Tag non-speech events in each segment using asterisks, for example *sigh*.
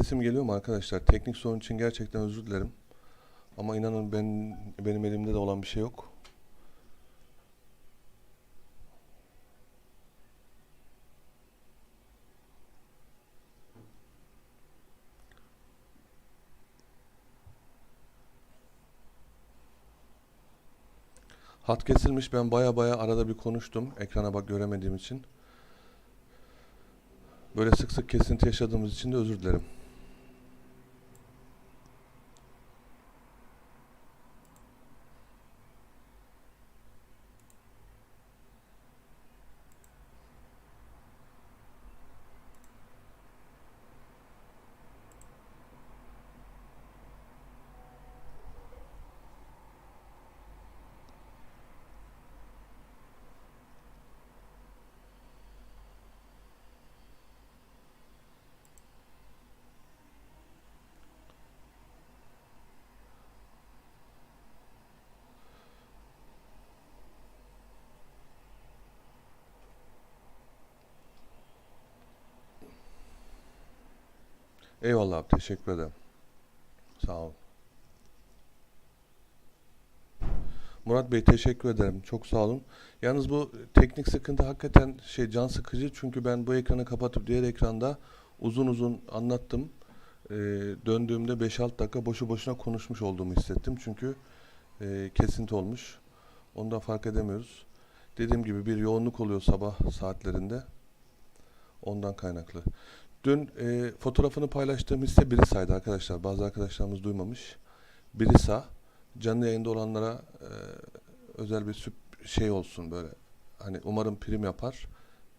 Sesim geliyor mu arkadaşlar? Teknik sorun için gerçekten özür dilerim. Ama inanın ben benim elimde de olan bir şey yok. Hat kesilmiş. Ben baya baya arada bir konuştum. Ekrana bak göremediğim için. Böyle sık sık kesinti yaşadığımız için de özür dilerim. Eyvallah abi teşekkür ederim. Sağ ol. Murat Bey teşekkür ederim. Çok sağ olun. Yalnız bu teknik sıkıntı hakikaten şey can sıkıcı. Çünkü ben bu ekranı kapatıp diğer ekranda uzun uzun anlattım. Ee, döndüğümde 5-6 dakika boşu boşuna konuşmuş olduğumu hissettim. Çünkü e, kesinti olmuş. Onu da fark edemiyoruz. Dediğim gibi bir yoğunluk oluyor sabah saatlerinde. Ondan kaynaklı. Dün e, fotoğrafını paylaştığım hisse Birisa'ydı arkadaşlar. Bazı arkadaşlarımız duymamış. Birisa canlı yayında olanlara e, özel bir süp şey olsun böyle. Hani umarım prim yapar.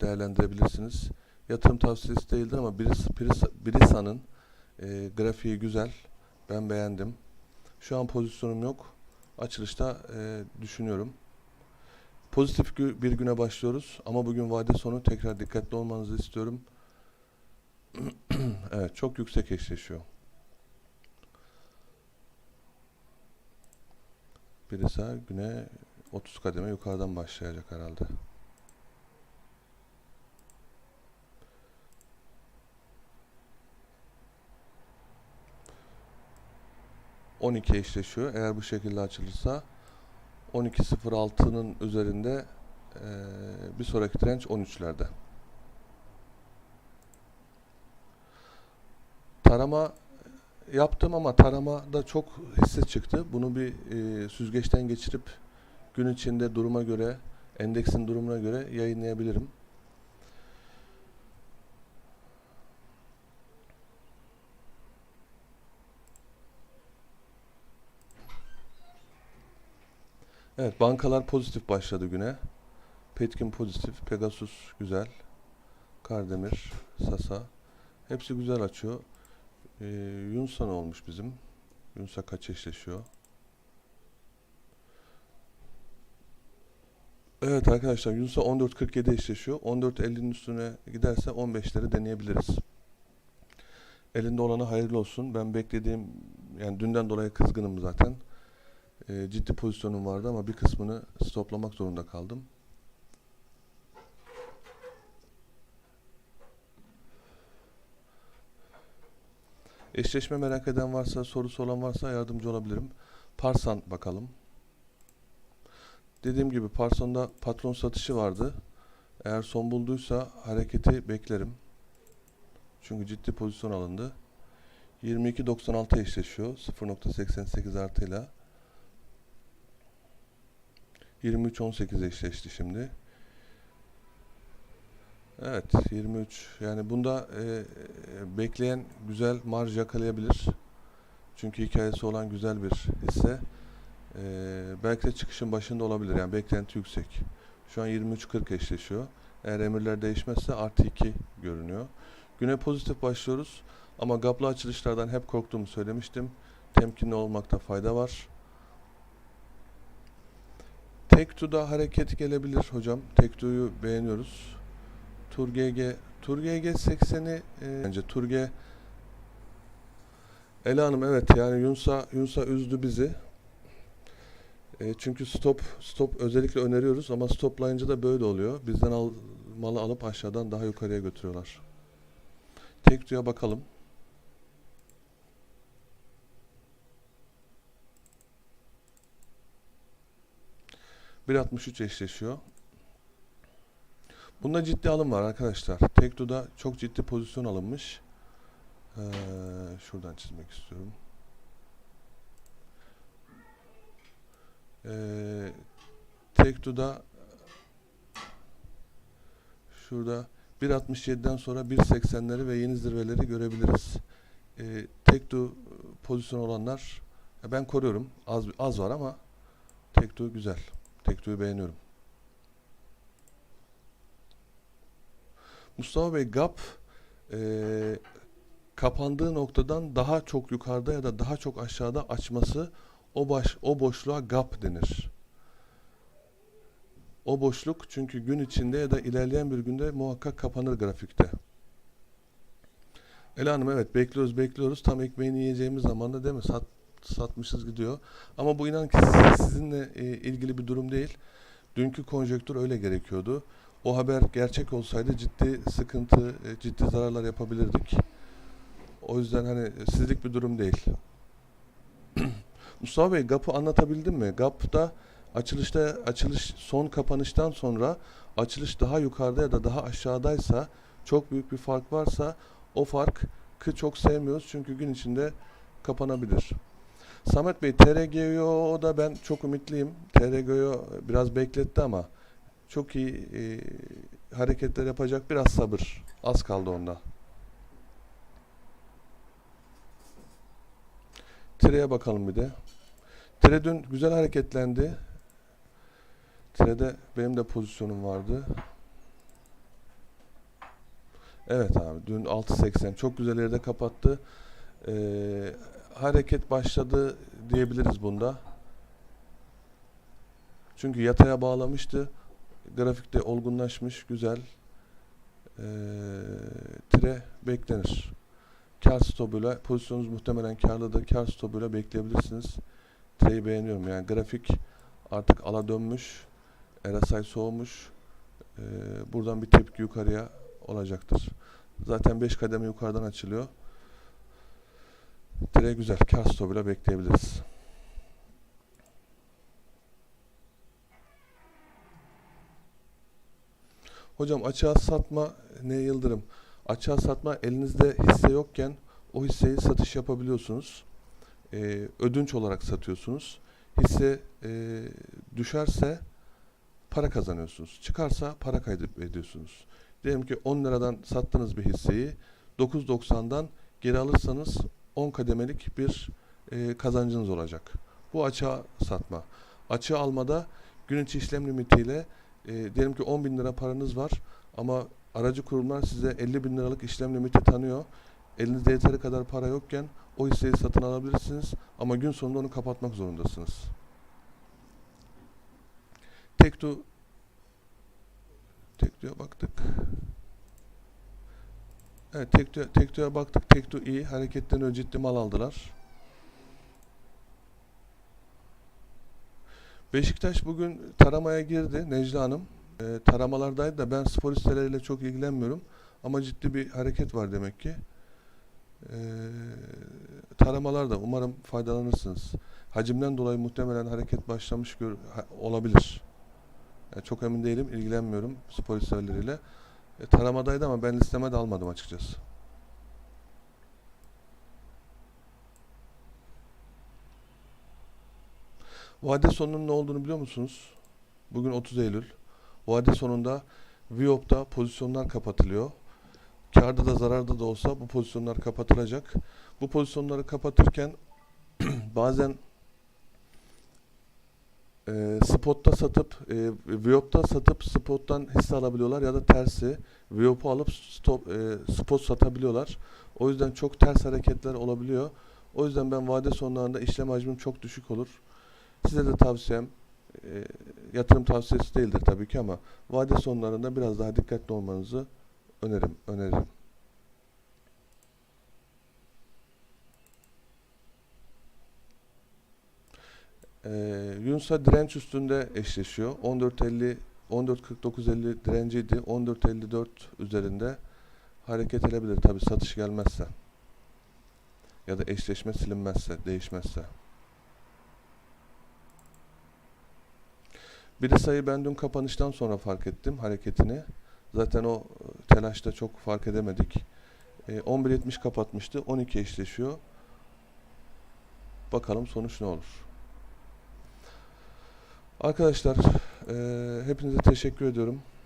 Değerlendirebilirsiniz. Yatırım tavsiyesi değildir ama Birisa, Birisa, Birisa'nın e, grafiği güzel. Ben beğendim. Şu an pozisyonum yok. Açılışta e, düşünüyorum. Pozitif bir güne başlıyoruz ama bugün vade sonu tekrar dikkatli olmanızı istiyorum. *clears throat* Evet, çok yüksek eşleşiyor. Birisi güne 30 kademe yukarıdan başlayacak herhalde. ...12 eşleşiyor. Eğer bu şekilde açılırsa... ...12.06'nın üzerinde... eee, ...bir sonraki direnç 13'lerde. Tarama yaptım ama taramada çok hisse çıktı. Bunu bir e, süzgeçten geçirip gün içinde duruma göre, endeksin durumuna göre yayınlayabilirim. Evet, bankalar pozitif başladı güne. Petkim pozitif, Pegasus güzel, Kardemir, Sasa. Hepsi güzel açıyor. Ee, Yunsa ne olmuş bizim? Yunsa kaç eşleşiyor? Evet arkadaşlar Yunsa 14.47 eşleşiyor. 14.50'nin üstüne giderse 15'leri deneyebiliriz. Elinde olana hayırlı olsun. Ben beklediğim yani dünden dolayı kızgınım zaten. Ee, ciddi pozisyonum vardı ama bir kısmını stoplamak zorunda kaldım. Eşleşme merak eden varsa, sorusu olan varsa yardımcı olabilirim. Parsan bakalım. Dediğim gibi Parson'da patron satışı vardı. Eğer son bulduysa hareketi beklerim. Çünkü ciddi pozisyon alındı. 22.96 eşleşiyor. 0.88 artıyla. 23.18 eşleşti şimdi. Evet 23 yani bunda e, e, bekleyen güzel marj yakalayabilir. Çünkü hikayesi olan güzel bir hisse. E, belki de çıkışın başında olabilir yani beklenti yüksek. Şu an 23.40 eşleşiyor. Eğer emirler değişmezse artı 2 görünüyor. Güne pozitif başlıyoruz ama gaplı açılışlardan hep korktuğumu söylemiştim. Temkinli olmakta fayda var. Tektu'da hareket gelebilir hocam. Tektu'yu beğeniyoruz. Turgg Turgg 80'i e, bence Turgg Ela Hanım evet yani Yunsa Yunsa üzdü bizi. E, çünkü stop stop özellikle öneriyoruz ama stoplayınca da böyle oluyor. Bizden al, malı alıp aşağıdan daha yukarıya götürüyorlar. Tek duya bakalım. Bir 63 eşleşiyor. Bunda ciddi alım var arkadaşlar. Tekno'da çok ciddi pozisyon alınmış. Ee, şuradan çizmek istiyorum. Ee, Tekno'da şurada 1.67'den sonra 1.80'leri ve yeni zirveleri görebiliriz. Ee, Tekno pozisyon olanlar ben koruyorum. Az az var ama Tekno güzel. Tekno'yu beğeniyorum. Mustafa Bey GAP eee, kapandığı noktadan daha çok yukarıda ya da daha çok aşağıda açması o baş o boşluğa gap denir. O boşluk çünkü gün içinde ya da ilerleyen bir günde muhakkak kapanır grafikte. Ela Hanım evet bekliyoruz bekliyoruz tam ekmeğini yiyeceğimiz zamanda değil mi? Sat, satmışız gidiyor. Ama bu inan ki siz- sizinle e, ilgili bir durum değil. Dünkü konjonktür öyle gerekiyordu. O haber gerçek olsaydı ciddi sıkıntı, e, ciddi zararlar yapabilirdik. O yüzden hani sizlik bir durum değil. *clears throat* Mustafa Bey, GAP'ı anlatabildim mi? GAP'ta açılışta açılış son kapanıştan sonra açılış daha yukarıda ya da daha aşağıdaysa çok büyük bir fark varsa o farkı çok sevmiyoruz çünkü gün içinde kapanabilir. Samet Bey, TRGO'da ben çok ümitliyim. TRGO biraz bekletti ama çok iyi e, hareketler yapacak. Biraz sabır. Az kaldı onda. Tire'ye bakalım bir de. Tire dün güzel hareketlendi. Tire'de benim de pozisyonum vardı. Evet abi dün 6.80 çok güzel yerde kapattı. Ee, hareket başladı diyebiliriz bunda. Çünkü yataya bağlamıştı. Grafikte olgunlaşmış, güzel. Ee, tire beklenir. Kar stopuyla, pozisyonunuz muhtemelen karlıdır. Kar stopuyla bekleyebilirsiniz. Tireyi beğeniyorum. Yani grafik artık ala dönmüş. RSI soğumuş. Ee, buradan bir tepki yukarıya olacaktır. Zaten 5 kademe yukarıdan açılıyor. Tire güzel. Kar stopuyla bekleyebiliriz. Hocam açığa satma ne yıldırım? Açığa satma elinizde hisse yokken o hisseyi satış yapabiliyorsunuz. Ee, ödünç olarak satıyorsunuz. Hisse e, düşerse para kazanıyorsunuz. Çıkarsa para kaybediyorsunuz. Diyelim ki 10 liradan sattığınız bir hisseyi 9.90'dan geri alırsanız 10 kademelik bir e, kazancınız olacak. Bu açığa satma. Açığa almada gün içi işlem limitiyle e, diyelim ki 10 bin lira paranız var ama aracı kurumlar size 50 bin liralık işlem limiti tanıyor. Elinizde yeteri kadar para yokken o hisseyi satın alabilirsiniz ama gün sonunda onu kapatmak zorundasınız. Tekto Tekto'ya baktık. Evet Tekto, Tekto'ya baktık. Tekto iyi. Hareketten önce ciddi mal aldılar. Beşiktaş bugün taramaya girdi Necla Hanım. Ee, taramalardaydı da ben spor hisseleriyle çok ilgilenmiyorum. Ama ciddi bir hareket var demek ki. Ee, taramalarda umarım faydalanırsınız. Hacimden dolayı muhtemelen hareket başlamış gör, ha- olabilir. Yani çok emin değilim, ilgilenmiyorum spor hisseleriyle. E, taramadaydı ama ben listeme de almadım açıkçası. Vade sonunun ne olduğunu biliyor musunuz? Bugün 30 Eylül. Vade sonunda Viop'ta pozisyonlar kapatılıyor. Karda da zararda da olsa bu pozisyonlar kapatılacak. Bu pozisyonları kapatırken *clears throat* bazen e, spotta satıp e, Viop'ta satıp spottan hisse alabiliyorlar ya da tersi Viop'u alıp stop, e, spot satabiliyorlar. O yüzden çok ters hareketler olabiliyor. O yüzden ben vade sonlarında işlem hacmim çok düşük olur. Size de tavsiyem e, yatırım tavsiyesi değildir tabii ki ama vade sonlarında biraz daha dikkatli olmanızı öneririm, öneririm. Ee, Yunus'a direnç üstünde eşleşiyor. 14.50 14.49.50 direnciydi. 14.54 üzerinde hareket edebilir tabi satış gelmezse. Ya da eşleşme silinmezse, değişmezse. Bir de sayı ben dün kapanıştan sonra fark ettim hareketini. Zaten o e, telaşta çok fark edemedik. E, 11.70 kapatmıştı. 12 eşleşiyor. Bakalım sonuç ne olur. Arkadaşlar e, hepinize teşekkür ediyorum.